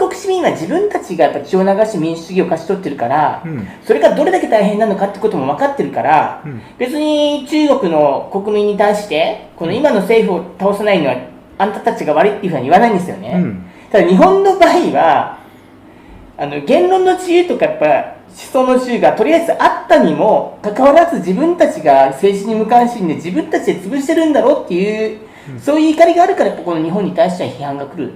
国市民は自分たちがやっぱ血を流して民主主義を勝ち取ってるから、うん。それがどれだけ大変なのかってことも分かってるから、うん。別に中国の国民に対して、この今の政府を倒さないのは、あんたたちが悪いっていうふうには言わないんですよね。うん。ただ日本の場合は、あの言論の自由とかやっぱ思想の自由がとりあえずあったにもかかわらず自分たちが政治に無関心で自分たちで潰してるんだろうっていう、そういう怒りがあるからこの日本に対しては批判が来る。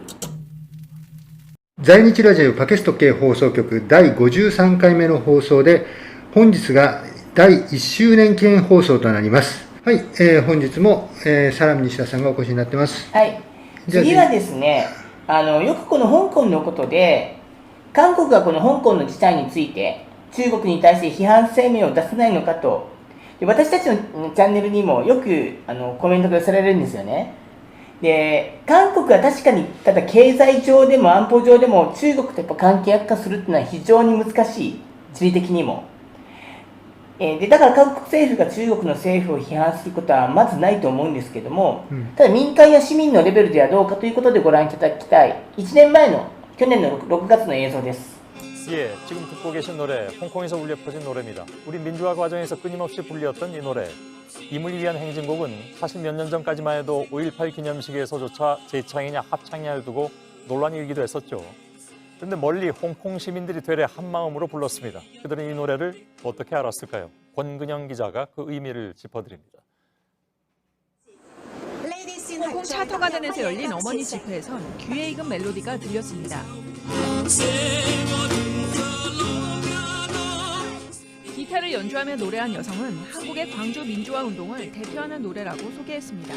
在日ラジオパケスト系放送局第53回目の放送で本日が第1周年記念放送となりますはい、えー本日も、えーサラミ西田さんがお越しになってますはい。次はですね、あの、よくこの香港のことで、韓国がこの香港の事態について、中国に対して批判声明を出さないのかと、で私たちのうんチャンネルにもよくあのコメントが寄せられるんですよね。で、韓国は確かに、ただ経済上でも安保上でも中国とやっぱ関係悪化するっていうのは非常に難しい、地理的にも。えーでだから韓国政府が中国の政府を批判することはまずないと思うんですけども、うん。ただ民間や市民のレベルではどうかということでご覧いただきたい。1年前の去年の 6, 月の映像です 예, 지금 듣고 계신 노래 홍콩에서 울려 퍼진 노래입니다. 우리 민주화 과정에서 끊임없이 불렸던 이 노래 임을 위한 행진곡은 사실 몇 년 전까지만 해도 5.18 기념식에서조차 재창이냐 합창이냐를 두고 논란이 일기도 했었죠. 그런데 멀리 홍콩 시민들이 되레 한 마음으로 불렀습니다. 그들은 이 노래를 어떻게 알았을까요? 권근영 기자가 그 의미를 짚어드립니다. 홍콩 차터가든에서 열린 어머니 집회에선 귀에 익은 멜로디가 들렸습니다. 기타를 연주하며 노래한 여성은 한국의 광주 민주화 운동을 대표하는 노래라고 소개했습니다.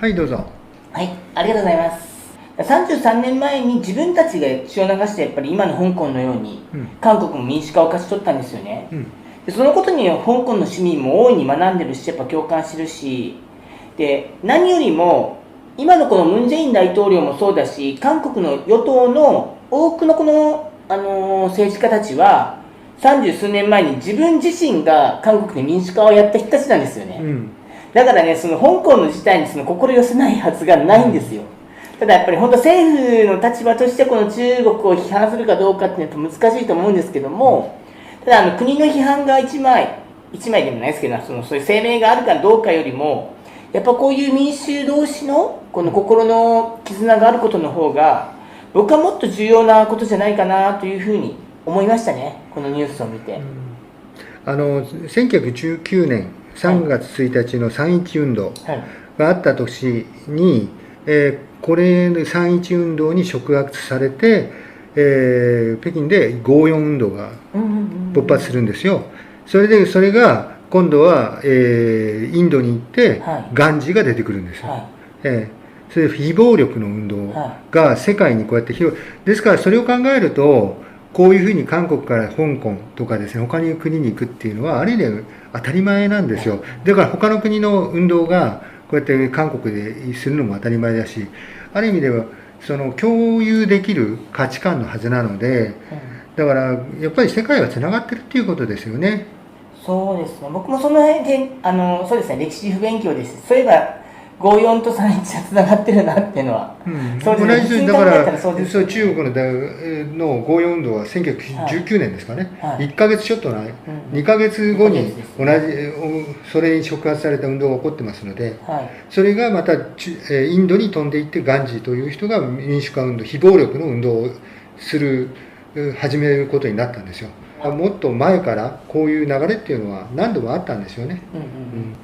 はいどうぞはいありがとうございます33年前に自分たちが血を流してやっぱり今の香港のようにうん韓国も民主化を勝ち取ったんですよね、うんでそのことに香港の市民も大いに学んでるしやっぱ共感してるしで何よりも今のこのムン・ジェイン大統領もそうだし韓国の与党の多くのこの、あのー政治家たちは 三十数年前に自分自身が韓国で民主化をやった人たちなんですよね、うん。だからね、その香港の事態にその心寄せないはずがないんですよ。ただやっぱり本当政府の立場としてこの中国を批判するかどうかっていうのは難しいと思うんですけども、ただあの国の批判が一枚、一枚でもないですけど、そのそういう声明があるかどうかよりも、やっぱこういう民衆同士のこの心の絆があることの方が、僕はもっと重要なことじゃないかなというふうに思いましたね、このニュースを見て。あの1919年3月1日の3.1運動はい。があった年に、えーこれの3.1運動に触発されて、えー北京で5.4運動がうんうんうん勃発するんですよ。それで、それが今度は、えーインドに行ってはい、ガンジーが出てくるんですよ。はい。ええそれで非暴力の運動はが世界にこうやって広いですからそれを考えるとこういうふうに韓国から香港とかですね他の国に行くっていうのはある意味当たり前なんですよだから他の国の運動がこうやって韓国でするのも当たり前だしある意味ではその共有できる価値観のはずなのでうんだからやっぱり世界はつながってるっていうことですよね。そうですね、僕もその辺で、あのそうですね、歴史不勉強です。そういえば、54と31はつながってるなっていうのは、うん、そう同じだかららそう中国の大の5四運動は1919年ですかね、はい。1か月ちょっとない、うん。2か月後に同じおそれに触発された運動が起こってますのではい、それがまたインドに飛んでいってガンジーという人が民主化運動非暴力の運動をするえー始めることになったんですよ。もっと前からこういう流れっていうのは何度もあったんですよね、うんうん。うん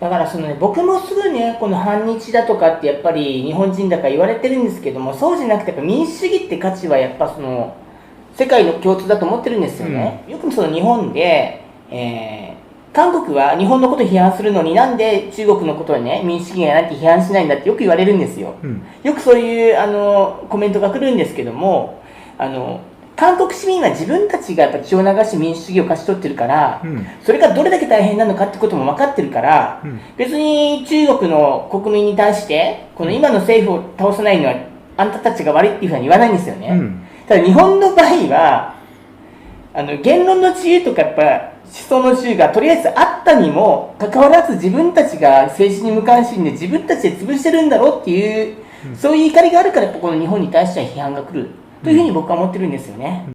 だからその、ね、僕もすぐね、この反日だとかってやっぱり日本人だから言われてるんですけども、そうじゃなくて、やっぱ民主主義って価値はやっぱその、世界の共通だと思ってるんですよね。よくその日本で、えー韓国は日本のことを批判するのになんで中国のことをね、民主主義がなんて批判しないんだってよく言われるんですよ。うんよくそういうあのコメントが来るんですけどもあの韓国市民は自分たちがやっぱ血を流して民主主義を勝ち取ってるから、うん。それがどれだけ大変なのかってことも分かってるから、うん。別に中国の国民に対してこの今の政府を倒さないのはあんたたちが悪いっていうふうに言わないんですよね、うん。ただ日本の場合はあの言論の自由とかやっぱ思想の自由がとりあえずあったにもかかわらず自分たちが政治に無関心で自分たちで潰してるんだろうっていう、うん。そういう怒りがあるからこの日本に対しては批判が来るというふうに僕は思ってるんですよね。